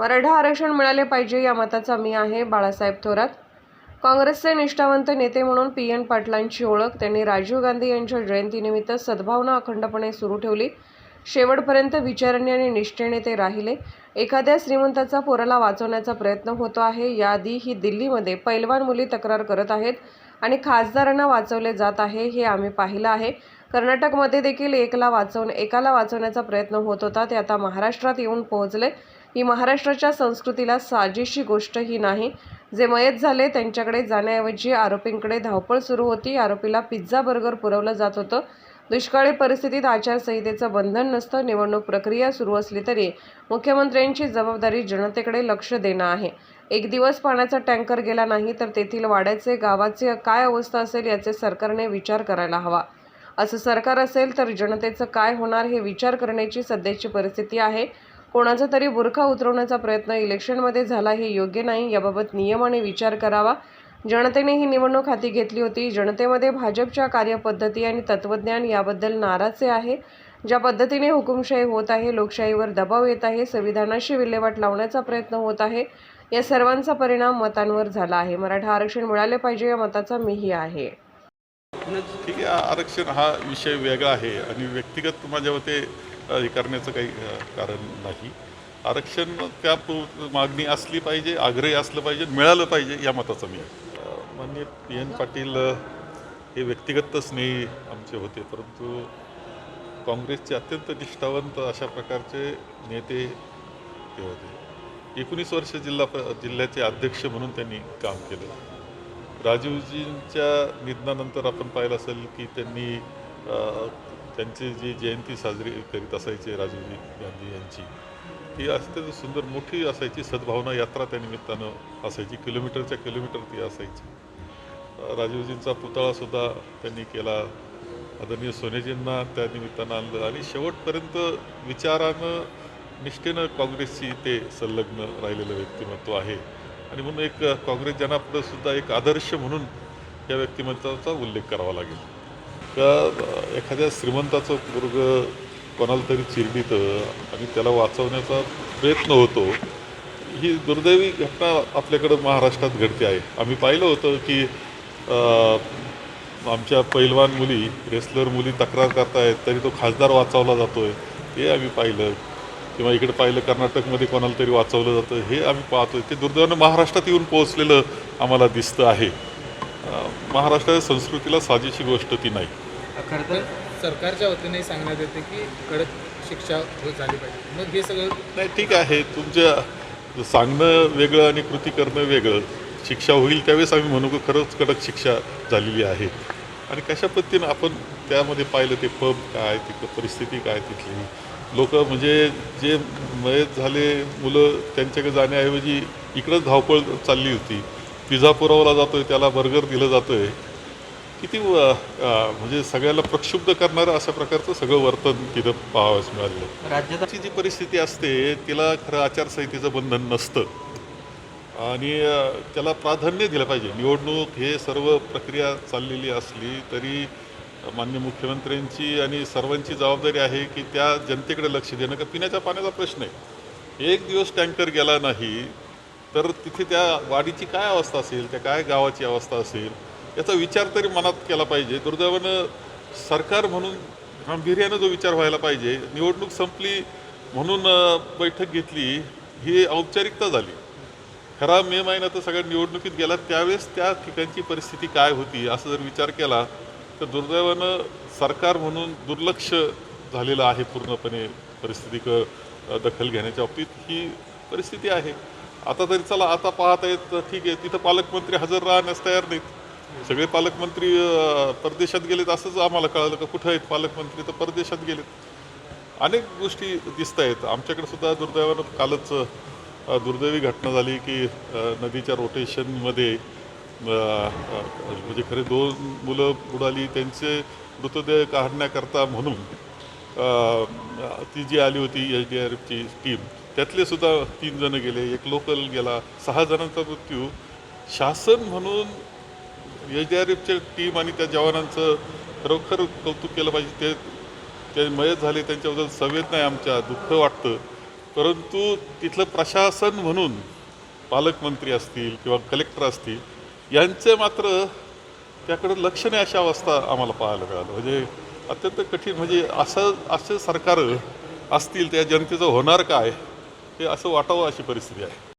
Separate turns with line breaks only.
मराठा आरक्षण मिळाले पाहिजे या मताचा मी आहे बाळासाहेब थोरात. काँग्रेसचे निष्ठावंत नेते म्हणून पी एन पाटलांची ओळख त्यांनी राजीव गांधी यांच्या जयंतीनिमित्त सद्भावना अखंडपणे सुरू ठेवली. शेवटपर्यंत विचाराने आणि निष्ठेने ते राहिले. एखाद्या श्रीमंताचा पोराला वाचवण्याचा प्रयत्न होतो आहे याआधी ही दिल्लीमध्ये पैलवान मुली तक्रार करत आहेत आणि खासदारांना वाचवले जात आहे हे आम्ही पाहिलं आहे. कर्नाटकमध्ये देखील एकला वाचवणे एकाला वाचवण्याचा प्रयत्न होत होता. ते आता महाराष्ट्रात येऊन पोहोचले. ही महाराष्ट्राच्या संस्कृतीला साजेशी गोष्ट ही नाही. जे मयत झाले त्यांच्याकडे जाण्याऐवजी आरोपींकडे धावपळ सुरू होती. आरोपीला पिझ्झा बर्गर पुरवलं जात होतं. दुष्काळी परिस्थितीत आचारसंहितेचं बंधन नसतं. निवडणूक प्रक्रिया सुरू असली तरी मुख्यमंत्र्यांची जबाबदारी जनतेकडे लक्ष देणं आहे. एक दिवस पाण्याचा टँकर गेला नाही तर तेथील वाड्याचे गावाचे काय अवस्था असेल याचे सरकारने विचार करायला हवा. असं सरकार असेल तर जनतेचं काय होणार हे विचार करण्याची सध्याची परिस्थिती आहे. कोणाचा तरी बुरखा उतरवण्याचा प्रयत्न इलेक्शनमध्ये झाला हे योग्य नाही याबाबत नियमाने विचार करावा. जनतेने ही निवडणूक हाती घेतली होती. जनतेमध्ये भाजपच्या कार्यपद्धती आणि तत्त्वज्ञान याबद्दल नाराजे आहे. ज्या पद्धतीने हुकुमशाही होत आहे लोकशाहीवर दबाव येत आहे संविधानाशी विल्हेवाट लावण्याचा प्रयत्न होत आहे या सर्वांचा परिणाम मतांवर झाला आहे. मराठा आरक्षण मिळाले पाहिजे या मताचा मीही आहे.
ठीक आहे आरक्षण हा विषय वेगळा आहे आणि व्यक्तिगत माझ्या मते हे करण्याचं काही कारण नाही. आरक्षण त्या मागणी असली पाहिजे आग्रही असलं पाहिजे मिळालं पाहिजे या मताचा मी. आहे. माननीय पी एन पाटील हे व्यक्तिगत स्नेही आमचे होते परंतु काँग्रेसचे अत्यंत निष्ठावंत अशा प्रकारचे नेते ते होते. एकोणीस वर्ष जिल्हा प- जिल्ह्याचे अध्यक्ष म्हणून त्यांनी काम केलं. राजीवजींच्या निधनानंतर आपण पाहिलं असेल की त्यांनी त्यांची जी जयंती साजरी करीत असायचे राजीवजी गांधी यांची ती अत्यंत सुंदर मोठी असायची. सद्भावना यात्रा त्या निमित्तानं असायची. किलोमीटरच्या किलोमीटर ती असायची. राजीवजींचा पुतळासुद्धा त्यांनी केला. आदरणीय सोनेजींना त्या निमित्तानं आणलं. आणि शेवटपर्यंत विचारानं निष्ठेनं काँग्रेसची ते संलग्न राहिलेलं व्यक्तिमत्व आहे. आणि म्हणून एक काँग्रेस जनापुढं सुद्धा एक आदर्श म्हणून या व्यक्तिमत्वाचा उल्लेख करावा लागेल. का एखाद्या श्रीमंताचं वर्ग कोणाला तरी चिरडीतं आणि त्याला वाचवण्याचा प्रयत्न होतो ही दुर्दैवी घटना आपल्याकडं महाराष्ट्रात घडते आहे. आम्ही पाहिलं होतं की आमच्या पैलवान मुली रेसलर मुली तक्रार करतायत तरी तो खासदार वाचवला जातो आहे हे आम्ही पाहिलं. किंवा इकडे पाहिलं कर्नाटकमध्ये कोणाला तरी वाचवलं जातं हे आम्ही पाहतोय. ते दुर्दैवानं महाराष्ट्रात येऊन पोहोचलेलं आम्हाला दिसतं आहे. महाराष्ट्राच्या संस्कृतीला साजेशी गोष्ट ती नाही.
खरं तर सरकारच्या वतीने सांगण्यात येते की कडक शिक्षा झाली पाहिजे. मग हे सगळं
नाही ठीक आहे. तुमच्या सांगणं वेगळं आणि कृती करणं वेगळं. शिक्षा होईल त्यावेळेस आम्ही म्हणू की खरंच कडक शिक्षा झालेली आहे. आणि कशा पद्धतीनं आपण त्यामध्ये पाहिलं ते पब काय तिथं परिस्थिती काय तिथली लोक म्हणजे जे मयत झाले मुलं त्यांच्याकडे जाण्याऐवजी इकडंच धावपळ चालली होती. पिझ्झा पुरवला जातोय त्याला बर्गर दिलं जातोय. किती अ, अ, म्हणजे सगळ्याला प्रक्षुब्ध करणारं अशा प्रकारचं सगळं वर्तन तिथं पाहावयास मिळालेलं
राज्यात
ची जी परिस्थिती असते तिला खरं आचारसंहितेचं बंधन नसतं. आणि त्याला प्राधान्य दिलं पाहिजे. निवडणूक हे सर्व प्रक्रिया चाललेली असली तरी मान्य मुख्यमंत्र्यांची आणि सर्वांची जबाबदारी आहे की त्या जनतेकडे लक्ष देणं का पिण्याच्या पाण्याचा प्रश्न आहे. एक दिवस टँकर गेला नाही तर तिथे त्या वाडीची काय अवस्था असेल त्या काय गावाची अवस्था असेल याचा विचार तरी मनात केला पाहिजे. दुर्दैवानं सरकार म्हणून गांभीर्यानं जो विचार व्हायला पाहिजे निवडणूक संपली म्हणून बैठक घेतली ही औपचारिकता झाली. खरा मे महिना तर सगळ्या निवडणुकीत गेला त्यावेळेस त्या ठिकाणची परिस्थिती काय होती असा जर विचार केला तर दुर्दैवानं सरकार म्हणून दुर्लक्ष झालेलं आहे पूर्णपणे परिस्थितीक दखल घेण्याच्या बाबतीत. ही परिस्थिती आहे. आता तरी चला आता पाहता आहेत ठीक आहे. तिथं पालकमंत्री हजर राहण्यास तयार नाहीत. सगळे पालकमंत्री परदेशात गेलेत असंच आम्हाला कळालं का कुठं आहेत पालकमंत्री? तर परदेशात गेलेत. अनेक गोष्टी दिसत आहेत. आमच्याकडे सुद्धा दुर्दैवानं कालच दुर्दैवी घटना झाली की नदीच्या रोटेशनमध्ये म्हणजे खरे दोन मुलं बुडाली त्यांचे मृतदेह काढण्याकरता म्हणून ती जी आली होती एच डी आर एफची टीम त्यातले सुद्धा तीन जण गेले एक लोकल गेला सहा जणांचा मृत्यू. शासन म्हणून एच डी आर एफच्या टीम आणि त्या जवानांचं खरोखर कौतुक केलं पाहिजे. ते ते मयत झाले त्यांच्याबद्दल संवेदना आहे आमच्या दुःख वाटतं. परंतु तिथलं प्रशासन म्हणून पालकमंत्री असतील किंवा कलेक्टर असतील यांचे मात्र त्याकडे लक्ष नाही अवस्था आम्हाला पाहायला मिळालं. म्हणजे अत्यंत कठीण म्हणजे असं असं सरकार असतील त्या जनतेचं होणार काय हे असं वाटावं अशी परिस्थिती आहे.